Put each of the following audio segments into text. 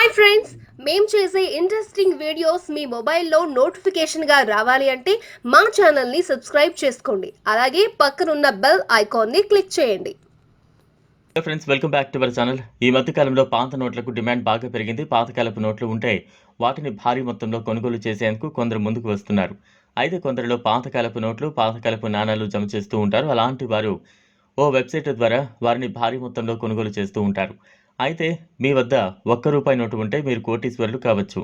Hi friends మేము చేసే interesting videos మీ మొబైల్లో నోటిఫికేషన్గా రావాలి అంటే మా ఛానల్ని సబ్స్క్రైబ్ చేసుకోండి. అలాగే పక్కనున్న బెల్ ఐకాన్ని క్లిక్ చేయండి. Hello friends welcome back to our channel ఈ మధ్యకాలంలో పాత నోట్లకు డిమాండ్ బాగా పెరిగింది. పాతకాలపు నోట్లు ఉంటాయి వాటిని భారీ మొత్తంలో కొనుగోలు చేసేందుకు కొందరు ముందుకు వస్తున్నారు. అయితే కొందరిలో పాతకాలపు నోట్లు పాతకాలపు నాణాలు జమ చేస్తూ ఉంటారు. అలాంటి వారు ఓ వెబ్సైట్ ద్వారా వారిని భారీ మొత్తంలో కొనుగోలు చేస్తూ ఉంటారు. అయితే మీ వద్ద ఒక్క రూపాయి నోటు ఉంటే మీరు కోటీశ్వరులు కావచ్చు.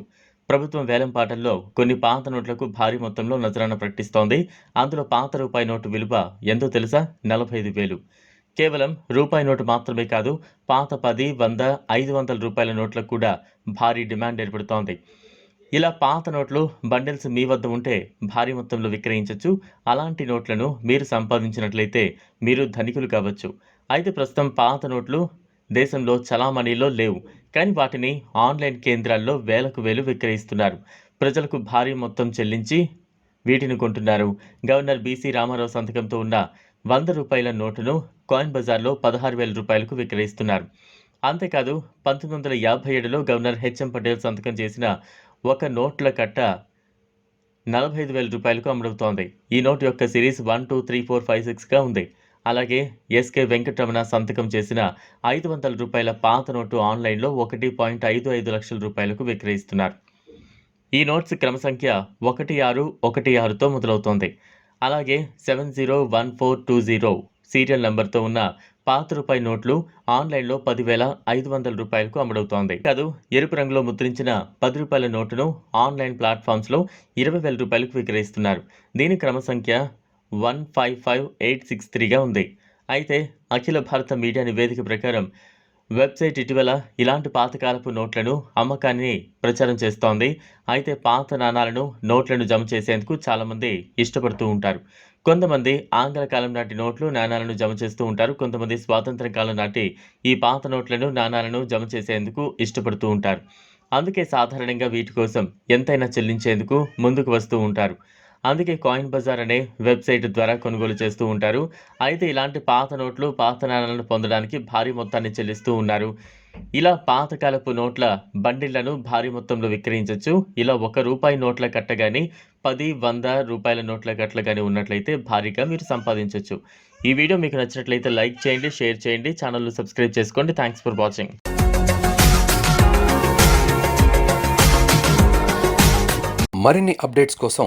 ప్రభుత్వం వేలం పాటల్లో కొన్ని పాత నోట్లకు భారీ మొత్తంలో నజరాన ప్రకటిస్తోంది. అందులో పాత రూపాయి నోటు విలువ ఎంతో తెలుసా? నలభై ఐదు వేలు. కేవలం రూపాయి నోటు మాత్రమే కాదు పాత పది వంద ఐదు వందల రూపాయల నోట్లకు కూడా భారీ డిమాండ్ ఏర్పడుతోంది. ఇలా పాత నోట్లు బండిల్స్ మీ వద్ద ఉంటే భారీ మొత్తంలో విక్రయించవచ్చు అలాంటి నోట్లను మీరు సంపాదించినట్లయితే మీరు ధనికులు కావచ్చు. అయితే ప్రస్తుతం పాత నోట్లు దేశంలో చలామణిలో లేవు. కానీ వాటిని ఆన్లైన్ కేంద్రాల్లో వేలకు వేలు విక్రయిస్తున్నారు. ప్రజలకు భారీ మొత్తం చెల్లించి వీటిని కొంటున్నారు. గవర్నర్ బీసీ రామారావు సంతకంతో ఉన్న వంద రూపాయల నోటును కాయిన్ బజార్లో పదహారు వేల రూపాయలకు విక్రయిస్తున్నారు. అంతేకాదు పంతొమ్మిది వందల యాభై ఏడులో గవర్నర్ హెచ్ఎం పటేల్ సంతకం చేసిన ఒక నోట్ల కట్ట నలభై ఐదు వేల రూపాయలకు అమ్ముడవుతోంది ఈ నోట్ యొక్క series one two three four five సిక్స్గా ఉంది. అలాగే ఎస్కే వెంకటరమణ సంతకం చేసిన ఐదు వందల రూపాయల పాత నోటు ఆన్లైన్లో ఒకటి పాయింట్ ఐదు ఐదు లక్షల రూపాయలకు విక్రయిస్తున్నారు. ఈ నోట్స్ క్రమ సంఖ్య ఒకటి ఆరు ఒకటి ఆరుతో మొదలవుతోంది. అలాగే seven zero one four two zero serial నెంబర్తో ఉన్న పాత రూపాయి నోట్లు ఆన్లైన్లో పదివేల ఐదు వందల రూపాయలకు అమ్ముడవుతోంది. కాదు ఎరుపు రంగులో ముద్రించిన పది రూపాయల నోటును ఆన్లైన్ ప్లాట్ఫామ్స్లో ఇరవై వేల రూపాయలకు విక్రయిస్తున్నారు. దీని క్రమ సంఖ్య one five five eight six త్రీగా ఉంది. అయితే అఖిల భారత మీడియా నివేదిక ప్రకారం వెబ్సైట్ ఇటీవల ఇలాంటి పాతకాలపు నోట్లను అమ్మకాన్ని ప్రచారం చేస్తోంది. అయితే పాత నాణాలను నోట్లను జమ చేసేందుకు చాలామంది ఇష్టపడుతూ ఉంటారు. కొంతమంది ఆంగ్ల కాలం నాటి నోట్లు నాణాలను జమ చేస్తూ ఉంటారు. కొంతమంది స్వాతంత్ర కాలం నాటి ఈ పాత నోట్లను నాణాలను జమ చేసేందుకు ఇష్టపడుతూ ఉంటారు. అందుకే సాధారణంగా వీటి కోసం ఎంతైనా చెల్లించేందుకు ముందుకు వస్తూ ఉంటారు. అందుకే కాయిన్ బజార్ అనే వెబ్సైట్ ద్వారా కొనుగోలు చేస్తూ ఉంటారు. అయితే ఇలాంటి పాత నోట్లు పాత నాణాలను పొందడానికి భారీ మొత్తాన్ని చెల్లిస్తూ ఉన్నారు. ఇలా పాతకాలపు నోట్ల బండిళ్ళను భారీ మొత్తంలో విక్రయించవచ్చు ఇలా ఒక రూపాయి నోట్ల కట్ట కానీ పది వంద రూపాయల నోట్ల కట్టలు కానీ ఉన్నట్లయితే భారీగా మీరు సంపాదించవచ్చు ఈ వీడియో మీకు నచ్చినట్లయితే లైక్ చేయండి షేర్ చేయండి ఛానల్ను సబ్స్క్రైబ్ చేసుకోండి. Thanks for watching. మరిన్ని అప్డేట్స్ కోసం